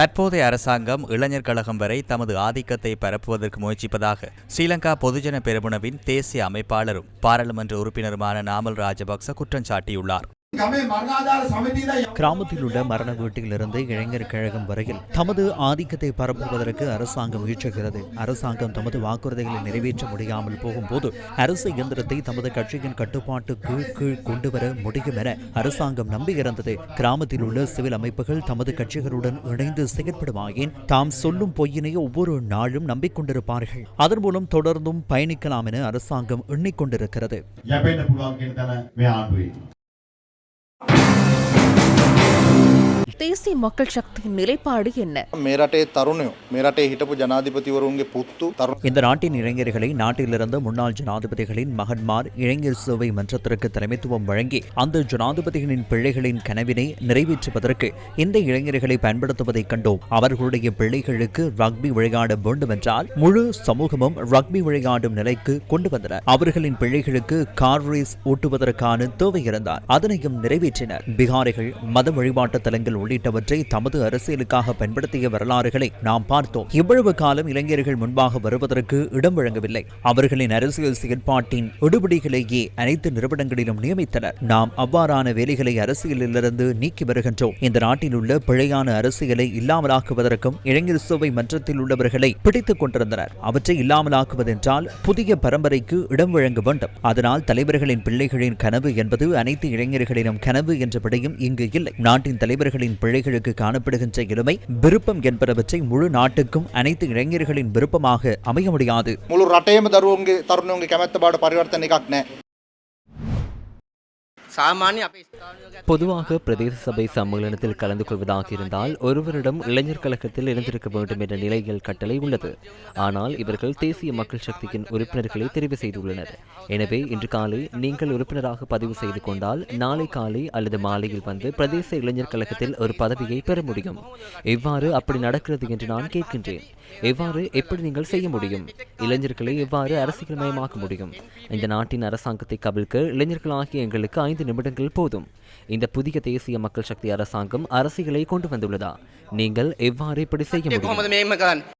தற்போதைய அரசாங்கம் இளைஞர் கழகம் வரை தமது ஆதிக்கத்தை பரப்புவதற்கு முயற்சிப்பதாக ஸ்ரீலங்கா பொதுஜன பெருமுனவின் தேசிய அமைப்பாளரும் பாராளுமன்ற உறுப்பினருமான நாமல் ராஜபக்ச குற்றம் சாட்டியுள்ளார். கிராமத்தில் உள்ள மரண வீட்டிலிருந்து இளைஞர் கழகம் வரையில் தமது ஆதிக்கத்தை பரப்புவதற்கு அரசாங்கம் முயற்சிக்கிறது. அரசாங்கம் தமது வாக்குறுதிகளை நிறைவேற்ற முடியாமல் போகும்போது அரசு இயந்திரத்தை தமது கட்சியின் கட்டுப்பாட்டுக்கு கீழ் கொண்டு வர முடியும் என அரசாங்கம் நம்பியிருந்தது கிராமத்தில் உள்ள சிவில் அமைப்புகள் தமது கட்சிகளுடன் இணைந்து செயற்படுமாயின் தாம் சொல்லும் பொய்யினை ஒவ்வொரு நாளும் நம்பிக்கொண்டிருப்பார்கள். அதன் மூலம் தொடர்ந்தும் பயணிக்கலாம் என அரசாங்கம் எண்ணிக்கொண்டிருக்கிறது. தேசிய மக்கள் சக்தியின் நிலைப்பாடு என்ன? மேராட்டே தருணையும் மேராட்டே ஹிட்டப்பு ஜனாதிபதிவருங்க புத்து இந்த நாட்டின் இளைஞர்களை நாட்டிலிருந்து முன்னாள் ஜனாதிபதிகளின் மகன்மார் இளைஞர் சேவை மன்றத்திற்கு தலைமைத்துவம் வழங்கி அந்த ஜனாதிபதிகளின் பிள்ளைகளின் கனவினை நிறைவேற்றுவதற்கு இந்த இளைஞர்களை பயன்படுத்துவதை கண்டோம். அவர்களுடைய பிள்ளைகளுக்கு ரக்பி விளையாட வேண்டும் என்றால் முழு சமூகமும் ரக்பி விளையாடும் நிலைக்கு கொண்டு வந்தனர். அவர்களின் பிள்ளைகளுக்கு கார் ரேஸ் ஓட்டுவதற்கான தேவை இருந்தார். அதனையும் நிறைவேற்றினர். பிகாரிகள் மத வழிபாட்டு தலங்கள் உள்ளிட்டவற்றை தமது அரசியலுக்காக பயன்படுத்திய வரலாறுகளை நாம் பார்த்தோம். இவ்வளவு காலம் இளைஞர்கள் முன்பாக வருவதற்கு இடம் வழங்கவில்லை. அவர்களின் அரசியல் செயற்பாட்டின் எடுபடிகளையே அனைத்து நிறுவனங்களிலும் நியமித்தனர். நாம் அவ்வாறான வேலைகளை அரசியலிலிருந்து நீக்கி வருகின்றோம். இந்த நாட்டில் உள்ள பிழையான அரசியலை இல்லாமலாக்குவதற்கும் இளைஞர் சேவை மன்றத்தில் உள்ளவர்களை பிடித்துக் கொண்டிருந்தனர். அவற்றை இல்லாமலாக்குவதென்றால் புதிய பரம்பரைக்கு இடம் வழங்க வேண்டும். அதனால் தலைவர்களின் பிள்ளைகளின் கனவு என்பது அனைத்து இளைஞர்களிடம் கனவு என்றபடியும் இங்கு இல்லை. நாட்டின் தலைவர்களின் இளைஞர்களின் பிழைகளுக்கு காணப்படுகின்ற இளமை விருப்பம் என்பனவற்றை முழு நாட்டுக்கும் அனைத்து இளைஞர்களின் விருப்பமாக அமைய முடியாது. முழு ரட்டயம் தருவங்க தருணவங்க பரிவர்த்தனை பரிவர்த்தனைக்காக பொதுவாக பிரதேச சபை சம்மேளனத்தில் கலந்து கொள்வதாக இருந்தால் ஒருவரிடம் இளைஞர் கழகத்தில் இருந்திருக்க வேண்டும் என்ற நிலையில் கட்டளை உள்ளது. ஆனால் இவர்கள் தேசிய மக்கள் சக்தியின் உறுப்பினர்களை தெரிவு செய்துள்ளனர். எனவே இன்று காலை நீங்கள் உறுப்பினராக பதிவு செய்து கொண்டால் நாளை காலை அல்லது மாலையில் வந்து பிரதேச இளைஞர் கழகத்தில் ஒரு பதவியை பெற முடியும். எவ்வாறு அப்படி நடக்கிறது என்று நான் கேட்கின்றேன். எவ்வாறு எப்படி நீங்கள் செய்ய முடியும்? இளைஞர்களை எவ்வாறு அரசியல்மயமாக்க முடியும்? இந்த நாட்டின் அரசாங்கத்தை கவிழ்க்க இளைஞர்களாகிய எங்களுக்கு ஐந்து நிமிடங்கள் போதும். இந்த புதிய தேசிய மக்கள் சக்தி அரசாங்கம் அரசியலை கொண்டு வந்துள்ளதா? நீங்கள் எவ்வாறு இப்படி செய்ய முடியும்?